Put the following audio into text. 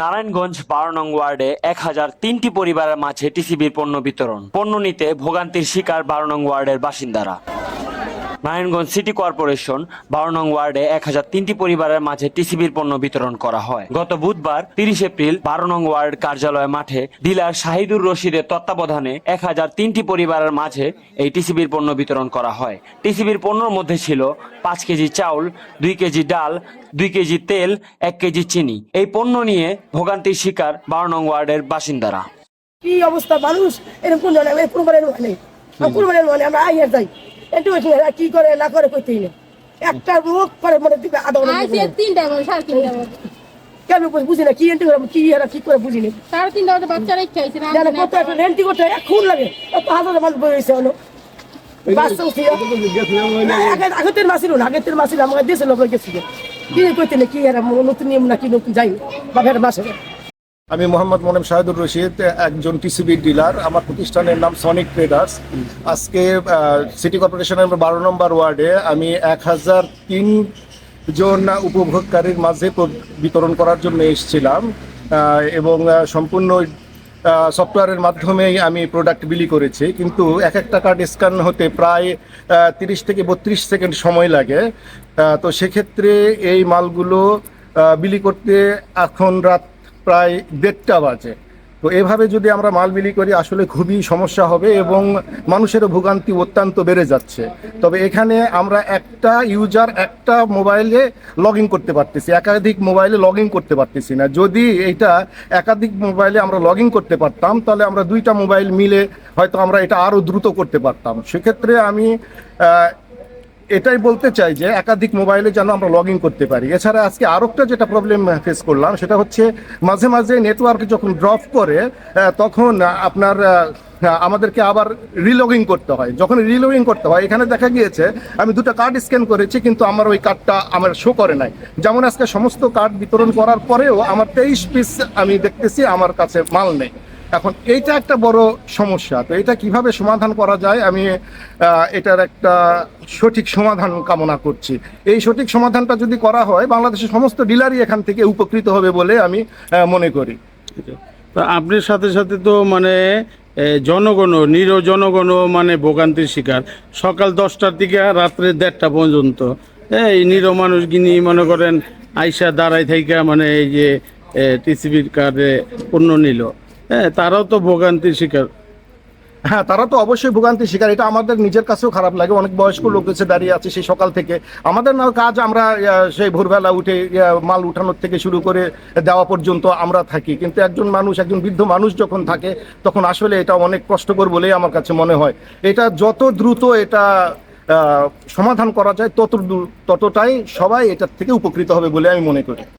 নারায়ণগঞ্জ বারো নং ওয়ার্ডে এক হাজার তিনটি পরিবারের মাঝে টিসিবির পণ্য বিতরণ। পণ্য নিতে ভোগান্তির শিকার বারো নং ওয়ার্ডের বাসিন্দারা। নারায়ণগঞ্জ সিটি কর্পোরেশন বারো নং ওয়ার্ডে এক হাজার তিনটি পরিবারের মাঝে টিসিবির পণ্য বিতরণ করা হয়। গত বুধবার তিরিশ এপ্রিল বারো নং ওয়ার্ড কার্যালয় মাঠে ডিলার শাহিদুর রশিদের তত্ত্বাবধানে এক হাজার তিনটি পরিবারের মাঝে এই টিসিবির পণ্য বিতরণ করা হয়। টিসিবির পণ্যর মধ্যে ছিল পাঁচ কেজি চাউল, দুই কেজি ডাল, দুই কেজি তেল, এক কেজি চিনি। এই পণ্য নিয়ে ভোগান্তির শিকার বারো নং ওয়ার্ডের বাসিন্দারা। কি অবস্থা মানুষ? এরকম কুরবানের মানে আমরা আইয়ার যাই। একটু কি করে না করে কইতেই না একটা করে মনে দিবে আধা তিনটা সাড়ে তিনটা কেন বুঝি না কি এন্টি করে কি এরা কি করে বুঝি না। সাড়ে তিনটা বাজে বাচ্চারা হয়েছে না জানে কত একটা রেন্টি করতে এক খুন লাগে। এত হাজার হলো আগের না আমাকে গেছিল। কি কইতে না কি এরা নতুন নিয়ম না কি নতুন যাই বা ফের মাসে আমি মোহাম্মদ মোনেম শাহিদুর রশিদ, একজন টিসিবি ডিলার। আমার প্রতিষ্ঠানের নাম সনিক ট্রেডার্স আজকে সিটি কর্পোরেশনের বারো নম্বর ওয়ার্ডে আমি এক হাজার তিন জন উপভোগকারীর মাঝে বিতরণ করার জন্য এসেছিলাম এবং সম্পূর্ণ সফটওয়্যারের মাধ্যমেই আমি প্রোডাক্ট বিলি করেছি। কিন্তু এক একটা কার্ড স্ক্যান হতে প্রায় তিরিশ থেকে বত্রিশ সেকেন্ড সময় লাগে। তো সেক্ষেত্রে এই মালগুলো বিলি করতে এখন রাত প্রায় দেড়টা বাজে। তো এভাবে যদি আমরা মাল বিলি করি, আসলে খুবই সমস্যা হবে এবং মানুষেরও ভোগান্তি অত্যন্ত বেড়ে যাচ্ছে। তবে এখানে আমরা একটা ইউজার, একটা মোবাইলে লগ করতে পারতেছি, একাধিক মোবাইলে লগ করতে পারতেছি না। যদি এটা একাধিক মোবাইলে আমরা লগ করতে পারতাম, তাহলে আমরা দুইটা মোবাইল মিলে হয়তো আমরা এটা আরও দ্রুত করতে পারতাম। সেক্ষেত্রে আমি এটাই বলতে চাই যে একাধিক মোবাইলে যেন আমরা লগ করতে পারি। এছাড়া আজকে আরও একটা যেটা প্রবলেম ফেস করলাম, সেটা হচ্ছে মাঝে মাঝে নেটওয়ার্ক যখন ড্রপ করে তখন আপনার আমাদেরকে আবার রিলগিং করতে হয়। যখন রিলগিং করতে হয়, এখানে দেখা গিয়েছে, আমি দুটো কার্ড স্ক্যান করেছি, কিন্তু আমার ওই কার্ডটা আমার শো করে নাই। যেমন আজকে সমস্ত কার্ড বিতরণ করার পরেও আমার তেইশ পিস আমি দেখতেছি, আমার কাছে মাল নেই। এখন এইটা একটা বড় সমস্যা। তো এটা কীভাবে সমাধান করা যায় আমি এটার একটা সঠিক সমাধান কামনা করছি। এই সঠিক সমাধানটা যদি করা হয় বাংলাদেশের সমস্ত ডিলারই এখান থেকে উপকৃত হবে বলে আমি মনে করি। তো আপনার সাথে সাথে তো মানে এ, জনগণও নির জনগণও মানে ভোগান্তির শিকার। সকাল দশটার দিকে রাত্রে দেড়টা পর্যন্ত। এই নির মানুষ গিনি মনে করেন আইসা দাঁড়াই থাইকা মানে এই যে টিসিবির কার্ডে পণ্য নিল। হ্যাঁ তারাও তো ভোগান্তির শিকার। হ্যাঁ তারা তো অবশ্যই ভোগান্তির শিকার। এটা আমাদের নিজের কাছেও খারাপ লাগে। অনেক বয়স্ক লোক এসে দাঁড়িয়ে আছে সেই সকাল থেকে। আমাদের না কাজ আমরা সেই ভোরবেলা উঠে মাল উঠানোর থেকে শুরু করে দেওয়া পর্যন্ত আমরা থাকি। কিন্তু একজন মানুষ, একজন বৃদ্ধ মানুষ যখন থাকে, তখন আসলে এটা অনেক কষ্টকর বলেই আমার কাছে মনে হয়। এটা যত দ্রুত এটা সমাধান করা যায়, তত ততটাই সবাই এটার থেকে উপকৃত হবে বলে আমি মনে করি।